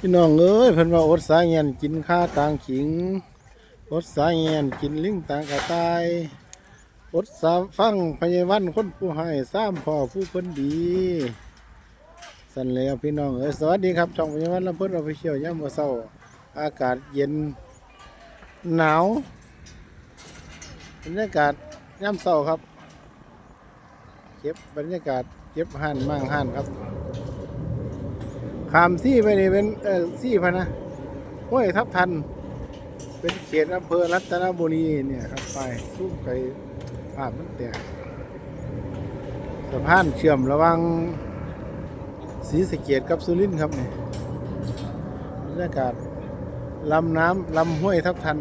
พี่น้องเอ้ยเพิ่นว่าอดสายเงียนกินข้าต่างขิง อดสายเงียนกินลิงต่างกระตาย อดสาฟังพยาวันคนผู้ให้สามพ่อผู้เพิ่นดีสันแล้วพี่น้องเอ้ยสวัสดีครับช่องพยาวันลำเพิ่นเราไปเที่ยวย่ำมื้อเช้าอากาศเย็นหนาวบรรยากาศย่ำเช้าครับ เก็บบรรยากาศเก็บห่านมั่งห่านครับ ขามซี่ไปนี่เป็นเออซี่พะนะห้วยทับทัน เป็นเขตอำเภอรัตนบุรีเนี่ยครับไปสู้ไปภาพมันแตกสะพานเชื่อมระหว่างศรีสะเกดกับสุรินทร์ครับเนี่ยบรรยากาศลำน้ำลำห้วยทับทัน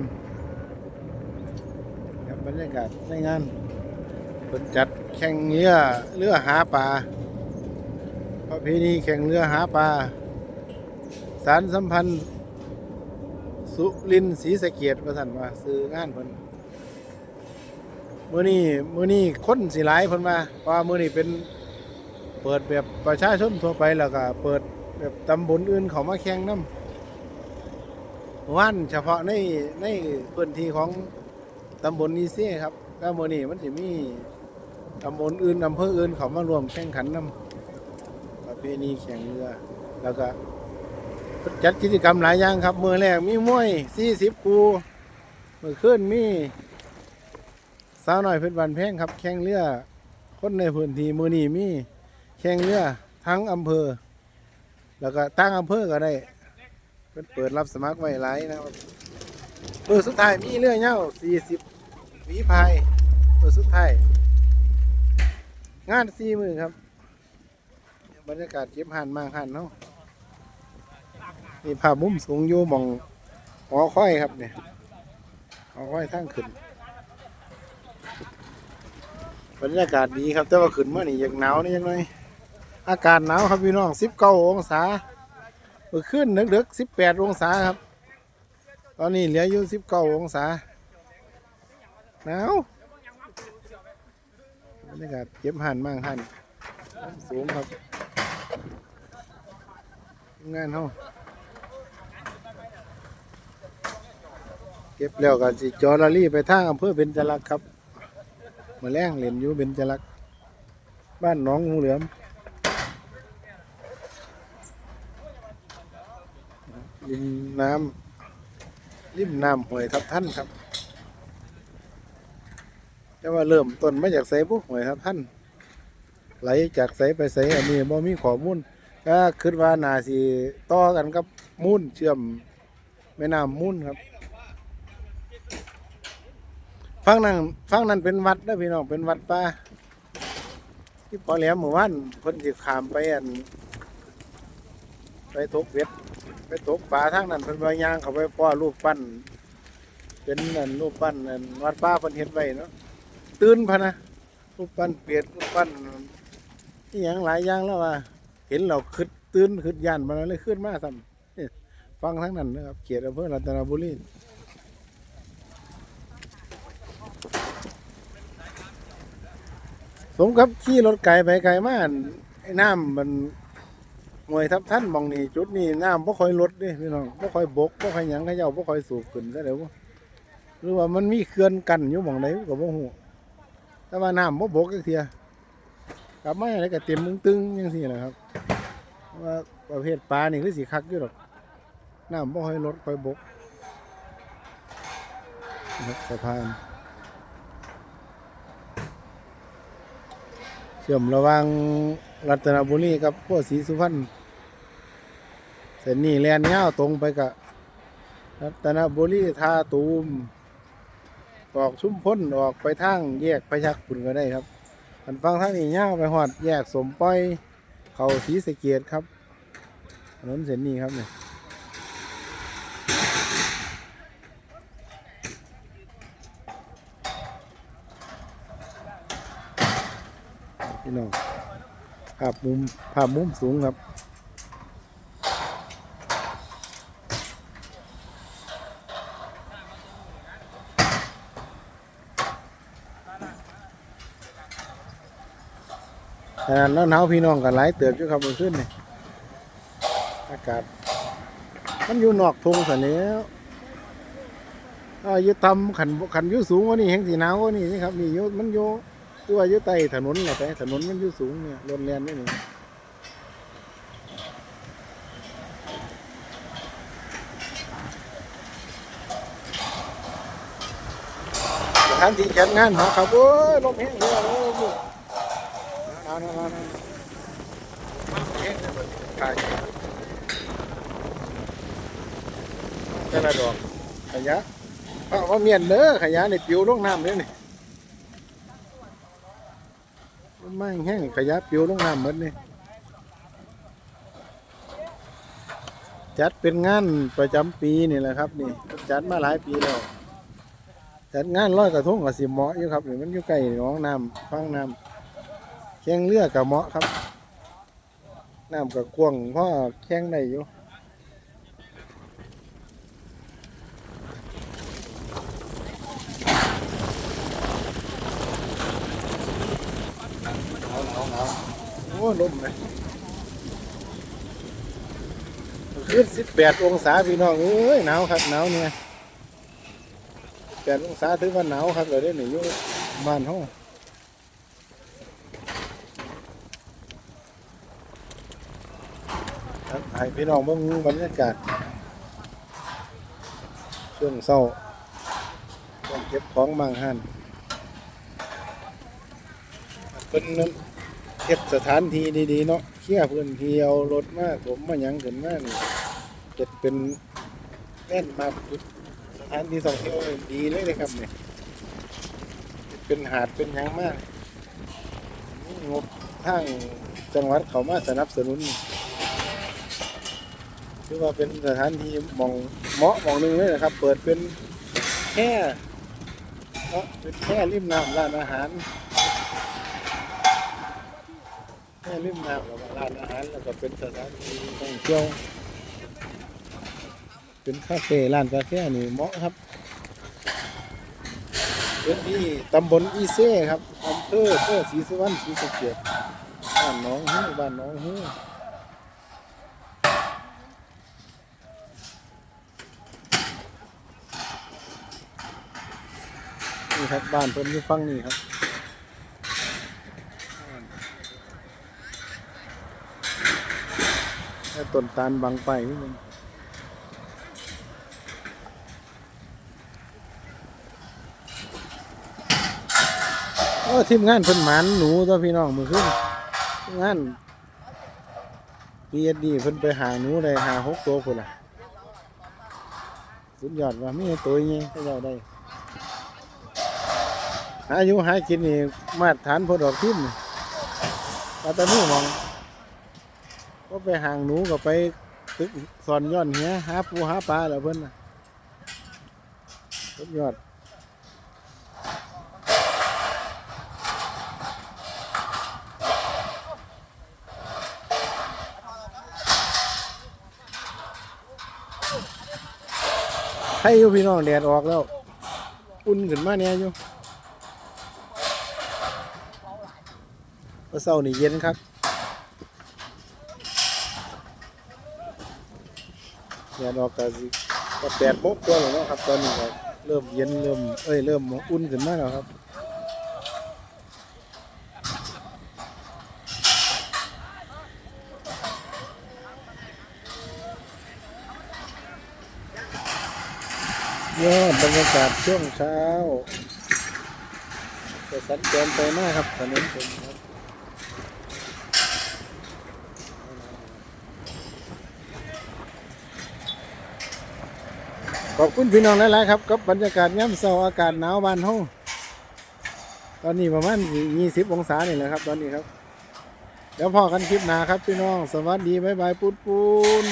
ครับบรรยากาศในงานเป็นจัดแข่งเรือเรือหาปลา ประเพณีแข่งเรือหาปลา สารสัมพันธ์ สุรินทร์ศรีสะเกียดประสันว่าซื้องานเพิ่นมือนี้มื้อนี้คนสิหลายเพิ่นว่าเพราะว่ามือนี้เป็นเปิดแบบประชาชนทั่วไปแล้วก็เปิดแบบตำบลอื่นเขามาแข่งนํว่านเฉพาะในในพื้นที่ของตำบลนี้เซ่ครับแล้วมือนี้มันสิมีตำบลอื่นอำเภออื่นเขามารวมแข่งขันนํประเพ ณีแข่งเรือ แล้วก็ จัดกิจกรรมหลายอย่างครับ มือแรกมีมวย40คูมือขึ้นมีสาวน้อยเพชรบันแพงครับ แข่งเรือคนในพื้นที่มือนี้มีแข่งเรือทั้งอำเภอ แล้วก็ตั้งอำเภอก็ได้เพิ่นเปิดรับสมัครไว้หลายนะครับมือสุดท้ายมีเรือเงา40ฝีพายมือสุดท้ายงานสี่มือครับ บรรยากาศเก็บหันมางหันเนาะนี่ภาพมุมสูงอยู่มองหอค่อยครับเนี่ยหอค่อยทั้งขึ้นบรรยากาศดีครับ แต่ว่าขึ้นเมื่อนี่ยังหนาวนี่ยังไงอากาศหนาวครับพี่น้องสิบเก้าองศาเมื่อขึ้นนึกเดึกสิบแปดองศาครับ ตอนนี้เหลืออยู่สิบเก้าองศาหนาวบรรยากาศเก็บหันมางหันสูงครับ งานเขาเก็บแล้วก็สิจอลารี่ไปทางอำเภอเบญจลักษ์ครับมาแรงเล่นอยู่เบญจลักษ์บ้านน้องงูเหลือมริมน้ำริมน้ำหวยทับท่านครับแต่ว่าเริ่มต้นมาจากไสบุหวยทับท่าน ไหลจากใสไปใสอันนี้บ่มีข้อมูลก็คิดว่าน่าสิต่อกันกับมูลเชื่อมแม่น้ำมูลครับฟังนั้นฟังนั้นเป็นวัดนะพี่น้องเป็นวัดป่าที่พอแหลมหมู่บ้านเพิ่นสิขามไปอันไปตกเบ็ดไปตกปลาทางนั้นเพิ่นว่ายางเขาไปป้อรูปปั้น เป็นอันรูปปั้นอันวัดป้าเพิ่นเฮ็ดไว้เนาะตื่นพะนะรูปปั้นเปียดรูปปั้น ที่อย่างหลายอย่างแล้วว่า เห็นเราขึ้นตื่นขึ้นย่านมาเลยขึ้นมาซ้ำฟังทั้งนั้นนะครับเขตอำเภอรัตนบุรีสมกับขี่รถไกลไปไกลมาอั่นไอ้น้ำมันหน่วยทับท่านมองนี่จุดนี้น้ำบ่ค่อยลดเด้พี่น้องบ่ค่อยบกบ่ค่อยหยังเขาเจ้าบ่ค่อยสูบขึ้นซะเดี๋ยวบ่หรือว่ามันมีเขื่อนกันอยู่มองใดก็บ่ฮู้แต่ว่าน้ำบ่บกจักเทีย กลับมาอะไรก็เต็มตึงๆยังสี่แหละครับ ว่าประเภทปลานี่คือสีคักอยู่หรอกน้ำบ่ค่อยลดค่อยบกนะครับสะพานเชื่อมระว่างรัตนบุรีกับพวกศรีสุพรรณเส้นนี้แลนยาวตรงไปกับรัตนบุรีท่าตูมออกชุ่มพ้นออกไปทางแยกพยัคฆ์คุณก็ได้ครับ อันฟังทางนี้ย่าวไปหอดแยกสมป้อยเขาสีสเกียดครับถนนเส้นนี้ครับเนี่ยพี่น้องภาพมุมภาพมุมสูงครับ ขนาดแล้วหนาวพี่น้องกันหลายเติบอยู่ครับมื่อคืนนี่อากาศมันอยู่นอกทงซะแล้วถ้าอยู่ต่ำขันขันยู่สูงว่านี้แห่งสีหนาวว่านี้นี่ครับนี่ยู่มันอยู่ตัวยู่ใต้ถนนแหละแต่ถนนมันยู่สูงเนี่ยรถแล่นนี่นี่สถานที่จัดงานหอครับโอ้ยลมแห้งเลยโอ้ย นาวหนาวหนาวหนาวแห้งเลยเบิดขายแต่ละดอกขยะเอาว่าเมียนเด้อขยะในปิวลงน้ำเลยนี่ไม่แห้งขยะปิวลงน้ำหมดนี่จัดเป็นงานประจำปีนี่แหละครับนี่จัดมาหลายปีแล้วจัดงานร้อยกระทงกับสิเหมาะอยู่ครับนี่มันอยู่ใกล้หนองน้ำฟังน้ำ ข่งเรือกับเหมาะครับน้ำกับกวงพ่อแข่งได้อยู่โอ้ลมเลยขึ้นสิบแปดองศาพี่น้องเอ้ยหนาวครับหนาวเนี่ยแปดองศาถือว่าหนาวครับเลยได้หนึ่งอยู่บ้านห้องครับ ให้พี่น้องเบิ่งบรรยากาศช่วงเศร้าช่วงเก็บของบางหันเป็นเก็บสถานที่ดีๆเนาะเคลียพื้นที่เอารถมาผมมาหยังขึ้นมานี่เก็บเป็นแน่นมากจุดสถานที่ท่องเที่ยวดีเลยนะครับเนี่ยเป็นหาดเป็นหยังมากนี่งบทางจังหวัดเขามาสนับสนุน คือว่าเป็นสถานที่มองเหมาะมองหนึ่งเลยนะครับ เปิดเป็นแค่เป็นแค่ริมน้ำร้านอาหารแค่ริมน้ำแล้วก็ร้านอาหารแล้วก็เป็นสถานที่ท่องเที่ยวเป็นคาเฟ่ร้านกาแฟนี่เหมาะครับเป็นที่ตำบลอีเซ่ครับอำเภอเพื่อศรีสุวรรณศรีสะเกษบ้านน้องฮู้บ้านน้องฮู้ นี่ครับบ้านเพิ่นอยู่ฝั่งนี้ครับแล้วต้นตาลบางไปนี่มันโอ้ทีมงานเพิ่นหมานหนูตัวพี่น้องมือขึ้นงานพีเอดีเพิ่นไปหาหนูได้หาหกตัวคนละสุดยอดว่ามีตัวนี้ก็ยอดได้ หาอยู่หากินนี่มาตรฐานพอดอกทิมปลาตะนูมอง ก็ไปหางหนูก็ไปตึกสอนย้อนเหี้ยหาปูหาปลาแล้วเพิ่นน่ะสุดยอดให้อยู่พี่น้องแดดออกแล้ว อุ่นขึ้นมาเนี่ยอยู่ เช้านี่เย็นครับแดดออกก็สิก็แปดโมงกว่าแล้วเนาะครับตอนนี้ก็เริ่มเย็นเริ่มเอ้ยเริ่มอุ่นขึ้นมาแล้วครับยอดบรรยากาศช่วงเช้าจะสัญจรไปมากครับถนนผมครับ ขอบคุณพี่น้องหลายๆครับกับบรรยากาศย่ำเสาอากาศหนาวบานห้องตอนนี้ประมาณยี่สิบองศานี่แหละครับ ตอนนี้ครับ เดี๋ยวพอกันคลิปหนาครับพี่น้อง สวัสดี บ๊ายบายปูนปูน